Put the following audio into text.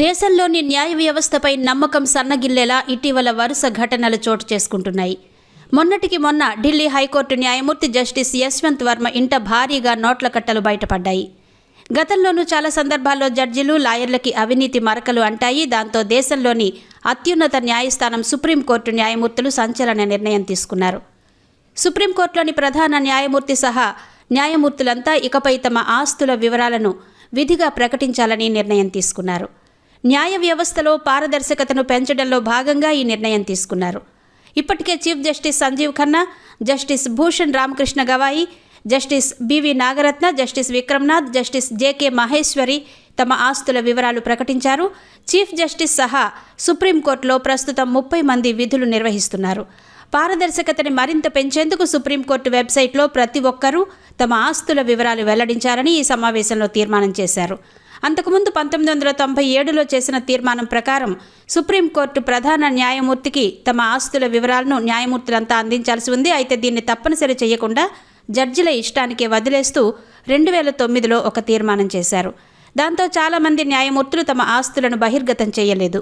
దేశంలోని న్యాయ వ్యవస్థపై నమ్మకం సన్నగిల్లేలా ఇటీవల వరుస ఘటనలు చోటు చేసుకుంటున్నాయి. మొన్నటికి మొన్న ఢిల్లీ హైకోర్టు న్యాయమూర్తి జస్టిస్ యశ్వంత్ వర్మ ఇంట భారీగా నోట్ల కట్టలు బయటపడ్డాయి. గతంలోనూ చాలా సందర్భాల్లో జడ్జిలు లాయర్లకి అవినీతి మరకలు అంటాయి. దాంతో దేశంలోని అత్యున్నత న్యాయస్థానం సుప్రీంకోర్టు న్యాయమూర్తులు సంచలన నిర్ణయం తీసుకున్నారు. సుప్రీంకోర్టులోని ప్రధాన న్యాయమూర్తి సహా న్యాయమూర్తులంతా ఇకపై తమ ఆస్తుల వివరాలను విధిగా ప్రకటించాలని నిర్ణయం తీసుకున్నారు. న్యాయ వ్యవస్థలో పారదర్శకతను పెంచడంలో భాగంగా ఈ నిర్ణయం తీసుకున్నారు. ఇప్పటికే chief justice Sanjiv Khanna justice Bhushan Ramakrishna Gavai justice BV Nagarathna justice Vikram Nath justice JK Maheshwari తమ ఆస్తుల వివరాలు ప్రకటించారు. చీఫ్ జస్టిస్ సహా సుప్రీంకోర్టులో ప్రస్తుతం ముప్పై మంది విధులు నిర్వహిస్తున్నారు. పారదర్శకతని మరింత పెంచేందుకు సుప్రీంకోర్టు వెబ్సైట్లో ప్రతి ఒక్కరూ తమ ఆస్తుల వివరాలు వెల్లడించాలని ఈ సమావేశంలో తీర్మానం చేశారు. అంతకుముందు పంతొమ్మిది వందల తొంభై ఏడులో చేసిన తీర్మానం ప్రకారం సుప్రీంకోర్టు ప్రధాన న్యాయమూర్తికి తమ ఆస్తుల వివరాలను న్యాయమూర్తులంతా అందించాల్సి ఉంది. అయితే దీన్ని తప్పనిసరి చేయకుండా జడ్జిల ఇష్టానికే వదిలేస్తూ రెండు వేల తొమ్మిదిలో ఒక తీర్మానం చేశారు. దాంతో చాలామంది న్యాయమూర్తులు తమ ఆస్తులను బహిర్గతం చేయలేదు.